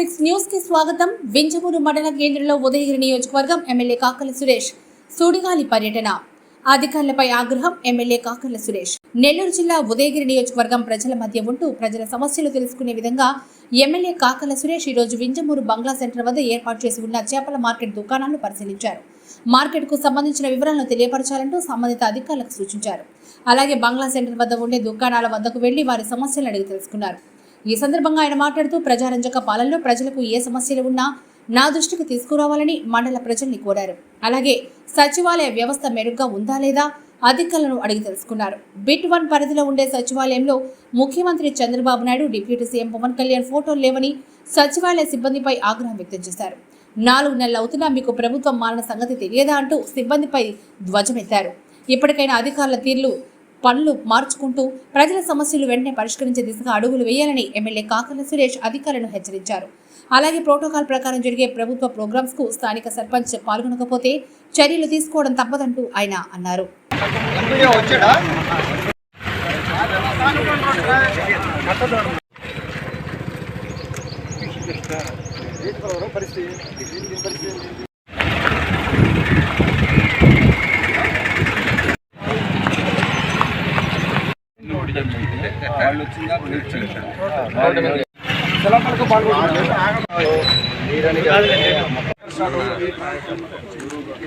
Six న్యూస్కి స్వాగతం. వింజమూరు మండల కేంద్రంలో ఉదయగిరి నియోజకవర్గం ఎమ్మెల్యే కాకల సురేష్. సుడిగాలి పర్యటన. అధికారులపై ఆగ్రహం ఎమ్మెల్యే కాకర్ల సురేష్. నెల్లూరు జిల్లా ఉదయగిరి నియోజకవర్గం ప్రజల మధ్య ఉంటూ ప్రజల సమస్యలు తెలుసుకునే విధంగా ఎమ్మెల్యే కాకర్ల సురేష్ ఈరోజు వింజమూరు బంగ్లా సెంటర్ వద్ద ఏర్పాటు చేసి ఉన్న చేపల మార్కెట్ దుకాణాలను పరిశీలించారు. మార్కెట్కు సంబంధించిన వివరాలను తెలియపరచాలంటూ సంబంధిత అధికారులకు సూచించారు. అలాగే బంగ్లా సెంటర్ వద్ద ఉండే దుకాణాల వద్దకు వెళ్ళి వారి సమస్యలను అడిగి తెలుసుకున్నారు. ఈ సందర్భంగా ఆయన మాట్లాడుతూ ప్రజారంజక పాలనలో ప్రజలకు ఏ సమస్యలు ఉన్నా నా దృష్టికి తీసుకురావాలని మండల ప్రజల్ని కోరారు. అలాగే సచివాలయ వ్యవస్థ మెరుగ్గా ఉందా లేదా అధికారులను అడిగి తెలుసుకున్నారు. బిట్ వన్ పరిధిలో ఉండే సచివాలయంలో ముఖ్యమంత్రి చంద్రబాబు నాయుడు డిప్యూటీ సీఎం పవన్ కళ్యాణ్ ఫోటోలు లేవని సచివాలయ సిబ్బందిపై ఆగ్రహం వ్యక్తం చేశారు. నాలుగు నెలలు అవుతున్నా మీకు ప్రభుత్వం మారిన సంగతి తెలియదా అంటూ సిబ్బందిపై ధ్వజమెత్తారు. ఇప్పటికైనా అధికారుల తీర్లు పనులు మార్చుకుంటూ ప్రజల సమస్యలు వెంటనే పరిష్కరించే దిశగా అడుగులు వేయాలని ఎమ్మెల్యే కాకల సురేష్ అధికారులను హెచ్చరించారు. అలాగే ప్రోటోకాల్ ప్రకారం జరిగే ప్రభుత్వ ప్రోగ్రామ్స్కు స్థానిక సర్పంచ్ పాల్గొనకపోతే చర్యలు తీసుకోవడం తప్పదంటూ ఆయన అన్నారు. పరిస్థితి వచ్చాడా సెలవులకు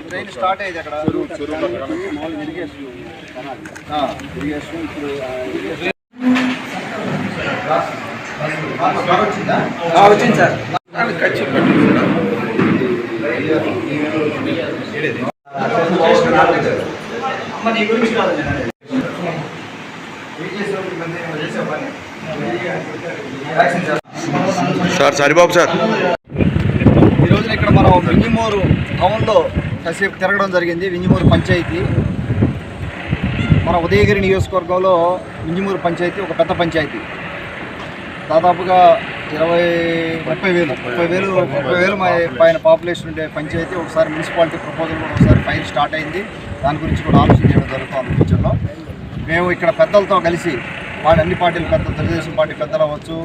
ట్రైన్ స్టార్ట్ అయ్యేది అక్కడ ఆ, ఇరిగేషన్ ఇప్పుడు ఇరిగేషన్. వచ్చిందా వచ్చింది సార్ అమ్మ నీ గురించి కాదు సార్ సరిబాబు సార్. ఈ రోజున ఇక్కడ మనం వింగిమూరు టౌన్లో కాసేపు తిరగడం జరిగింది వింగిమూరు పంచాయతీ. మన ఉదయగిరి నియోజకవర్గంలో వింగిమూరు పంచాయతీ ఒక పెద్ద పంచాయతీ. దాదాపుగా ఇరవై ముప్పై వేలు ముప్పై వేలు ముప్పై వేలు మా- పైన పాపులేషన్ ఉండే పంచాయతీ. ఒకసారి మున్సిపాలిటీ ప్రపోజల్ కూడా ఒకసారి ఫైర్ స్టార్ట్ అయింది. దాని గురించి కూడా ఆలోచన చేయడం జరుగుతుంది ఫ్యూచర్లో. మేము ఇక్కడ పెద్దలతో కలిసి వాళ్ళ అన్ని పార్టీలు పెద్ద తెలుగుదేశం పార్టీ పెద్దలు అవ్వచ్చు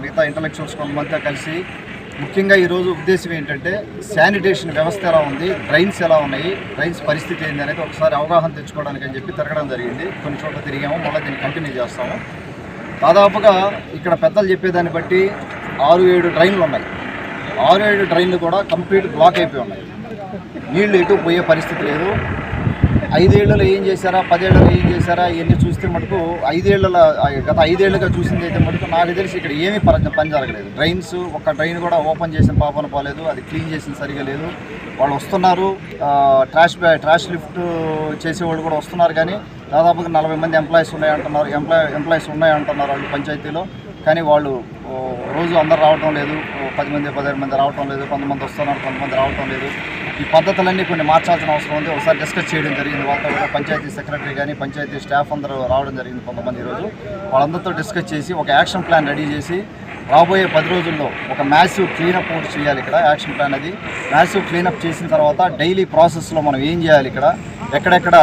మిగతా ఇంటలెక్చువల్స్ కొంతమందితో కలిసి. ముఖ్యంగా ఈరోజు ఉద్దేశం ఏంటంటే శానిటేషన్ వ్యవస్థ ఎలా ఉంది డ్రైన్స్ ఎలా ఉన్నాయి డ్రైన్స్ పరిస్థితి ఏంది అనేది ఒకసారి అవగాహన తెచ్చుకోవడానికి అని చెప్పి తిరగడం జరిగింది. కొన్ని చోట్ల తిరిగాము మళ్ళీ దీన్ని కంటిన్యూ చేస్తాము. దాదాపుగా ఇక్కడ పెద్దలు చెప్పేదాన్ని బట్టి ఆరు ఏడు డ్రైన్లు ఉన్నాయి. ఆరు ఏడు డ్రైన్లు కూడా కంప్లీట్ బ్లాక్ అయిపోయి ఉన్నాయి. నీళ్ళు ఎటు పోయే పరిస్థితి లేదు. ఐదేళ్ళలో ఏం చేశారా? పదేళ్ళలో ఏం చేశారా? ఇవన్నీ చూస్తే మటుకు ఐదేళ్ళ గత ఐదేళ్ళుగా చూసింది అయితే మటుకు నాకు తెలిసి ఇక్కడ ఏమీ పని పని జరగలేదు. డ్రైన్స్ ఒక డ్రైన్ కూడా ఓపెన్ చేసిన పాపన పోలేదు. అది క్లీన్ చేసిన సరిగా లేదు. వాళ్ళు వస్తున్నారు. ట్రాష్ బ్యా ట్రాష్ లిఫ్ట్ చేసేవాళ్ళు కూడా వస్తున్నారు కానీ దాదాపుగా నలభై మంది ఎంప్లాయీస్ ఉన్నాయంటున్నారు. ఎంప్లాయ్ ఎంప్లాయీస్ ఉన్నాయంటున్నారు వాళ్ళు పంచాయతీలో. కానీ వాళ్ళు రోజు అందరు రావటం లేదు. పది మంది పదిహేను మంది రావటం లేదు. కొంతమంది వస్తున్నారు కొంతమంది రావటం లేదు. ఈ పద్ధతులన్నీ కొన్ని మార్చాల్సిన అవసరం ఉంది. ఒకసారి డిస్కస్ చేయడం జరిగింది. వాళ్ళతో కూడా పంచాయతీ సెక్రటరీ కానీ పంచాయతీ స్టాఫ్ అందరూ రావడం జరిగింది కొంతమంది ఈరోజు వాళ్ళందరితో డిస్కస్ చేసి ఒక యాక్షన్ ప్లాన్ రెడీ చేసి రాబోయే పది రోజుల్లో ఒక మ్యాసివ్ క్లీనప్ ఒకటి చేయాలి ఇక్కడ యాక్షన్ ప్లాన్ అది. మ్యాసివ్ క్లీనప్ చేసిన తర్వాత డైలీ ప్రాసెస్లో మనం ఏం చేయాలి ఇక్కడ? ఎక్కడెక్కడ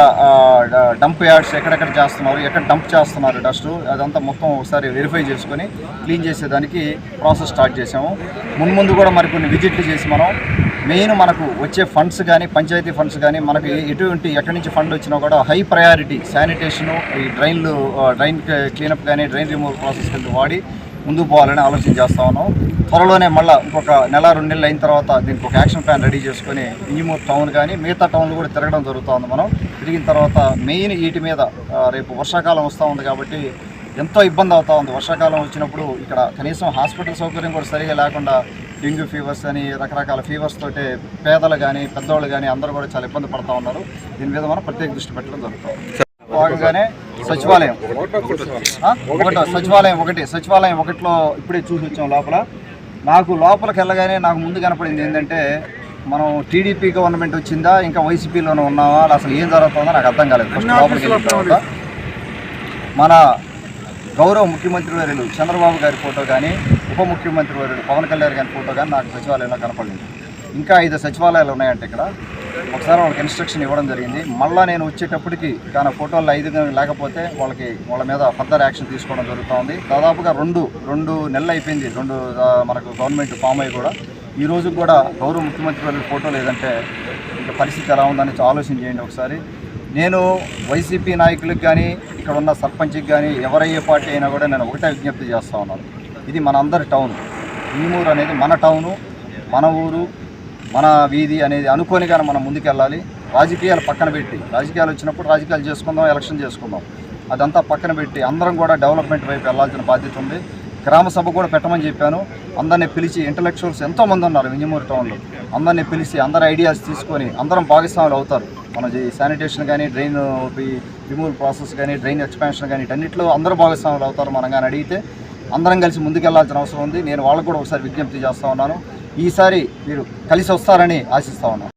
డంప్ యార్డ్స్ ఎక్కడెక్కడ చేస్తున్నారు ఎక్కడ డంప్ చేస్తున్నారు డస్ట్ అదంతా మొత్తం ఒకసారి వెరిఫై చేసుకొని క్లీన్ చేసేదానికి ప్రాసెస్ స్టార్ట్ చేసాము మున్ముందు కూడా మరి కొన్ని విజిట్లు చేసి మనం మెయిన్ మనకు వచ్చే ఫండ్స్ కానీ పంచాయతీ ఫండ్స్ కానీ మనకి ఎటువంటి ఎక్కడి నుంచి ఫండ్ వచ్చినా కూడా హై ప్రయారిటీ శానిటేషను ఈ డ్రైన్లు డ్రైన్ క్లీనప్ కానీ డ్రైన్ రిమూవల్ ప్రాసెస్ కింద వాడి ముందుకు పోవాలని ఆలోచన చేస్తా ఉన్నాం. త్వరలోనే మళ్ళీ ఇంకొక నెల రెండు నెలలు అయిన తర్వాత దీనికి ఒక యాక్షన్ ప్లాన్ రెడీ చేసుకొని ఇంజిమూర్ టౌన్ కానీ మిగతా టౌన్లు కూడా తిరగడం జరుగుతుంది మనం. తిరిగిన తర్వాత మెయిన్ వీటి మీద రేపు వర్షాకాలం వస్తూ ఉంది కాబట్టి ఎంతో ఇబ్బంది అవుతా ఉంది. వర్షాకాలం వచ్చినప్పుడు ఇక్కడ కనీసం హాస్పిటల్ సౌకర్యం కూడా సరిగా లేకుండా డెంగ్యూ ఫీవర్స్ అని రకరకాల ఫీవర్స్ తోటి పేదలు కానీ పెద్దవాళ్ళు కానీ అందరూ కూడా చాలా ఇబ్బంది పడుతూ ఉన్నారు. దీని మీద మనం ప్రత్యేక దృష్టి పెట్టడం జరుగుతుంది. భాగంగానే సచివాలయం? ఒకటో సచివాలయం ఒకటి. సచివాలయం ఒకటిలో ఇప్పుడే చూసి వచ్చాం లోపల. నాకు లోపలికి వెళ్ళగానే నాకు ముందు కనపడింది ఏంటంటే మనం టీడీపీ గవర్నమెంట్ వచ్చిందా ఇంకా వైసీపీలోనే ఉన్నావా అసలు ఏం జరుగుతుందో నాకు అర్థం కాలేదు. ఫస్ట్ లోపలికి వెళ్ళిన తర్వాత మన గౌరవ ముఖ్యమంత్రి వర్యులు చంద్రబాబు గారి ఫోటో కానీ ఉప ముఖ్యమంత్రి వర్యులు పవన్ కళ్యాణ్ గారి ఫోటో కానీ నాకు సచివాలయంలో కనపడింది. ఇంకా ఐదు సచివాలయాలు ఉన్నాయంటే ఇక్కడ. ఒకసారి వాళ్ళకి ఇన్స్ట్రక్షన్ ఇవ్వడం జరిగింది. మళ్ళీ నేను వచ్చేటప్పటికి కానీ ఫోటోలు ఐదు లేకపోతే వాళ్ళకి వాళ్ళ మీద ఫర్దర్ యాక్షన్ తీసుకోవడం జరుగుతూ ఉంది దాదాపుగా రెండు రెండు నెలలు అయిపోయింది. రెండు మనకు గవర్నమెంట్ ఫామ్ అయ్యి కూడా. ఈ రోజు కూడా గౌరవ ముఖ్యమంత్రి గారి ఫోటో లేదంటే ఇంకా పరిస్థితి ఎలా ఉందని ఆలోచన చేయండి ఒకసారి. నేను వైసీపీ నాయకులకు కానీ ఇక్కడ ఉన్న సర్పంచ్కి కానీ ఎవరయ్యే పార్టీ అయినా కూడా నేను ఒకటే విజ్ఞప్తి చేస్తూ ఉన్నాను. ఇది మన అందరి టౌన్. ఈమూరు అనేది మన టౌను మన ఊరు మన వీధి అనేది అనుకోని కానీ మనం ముందుకెళ్ళాలి. రాజకీయాలు పక్కన పెట్టి రాజకీయాలు వచ్చినప్పుడు రాజకీయాలు చేసుకుందాం ఎలక్షన్ చేసుకుందాం. అదంతా పక్కన పెట్టి అందరం కూడా డెవలప్మెంట్ వైపు వెళ్ళాల్సిన బాధ్యత ఉంది. గ్రామ సభ కూడా పెట్టమని చెప్పాను. అందరినీ పిలిచి ఇంటలెక్చువల్స్ ఎంతోమంది ఉన్నారు వింజమూరు టౌన్లో. అందరినీ పిలిచి అందరి ఐడియాస్ తీసుకొని అందరం భాగస్వాములు అవుతారు. మన శానిటేషన్ కానీ డ్రైన్ రిమూవల్ ప్రాసెస్ కానీ డ్రైన్ ఎక్స్పాన్షన్ కానీ వీటన్నిటిలో అందరూ భాగస్వాములు అవుతారు మనం కానీ అడిగితే అందరం కలిసి ముందుకెళ్ళాల్సిన అవసరం ఉంది. నేను వాళ్ళకు కూడా ఒకసారి విజ్ఞప్తి చేస్తూ ఉన్నాను. ఈసారి మీరు కలిసి వస్తారని ఆశిస్తా ఉన్నాం.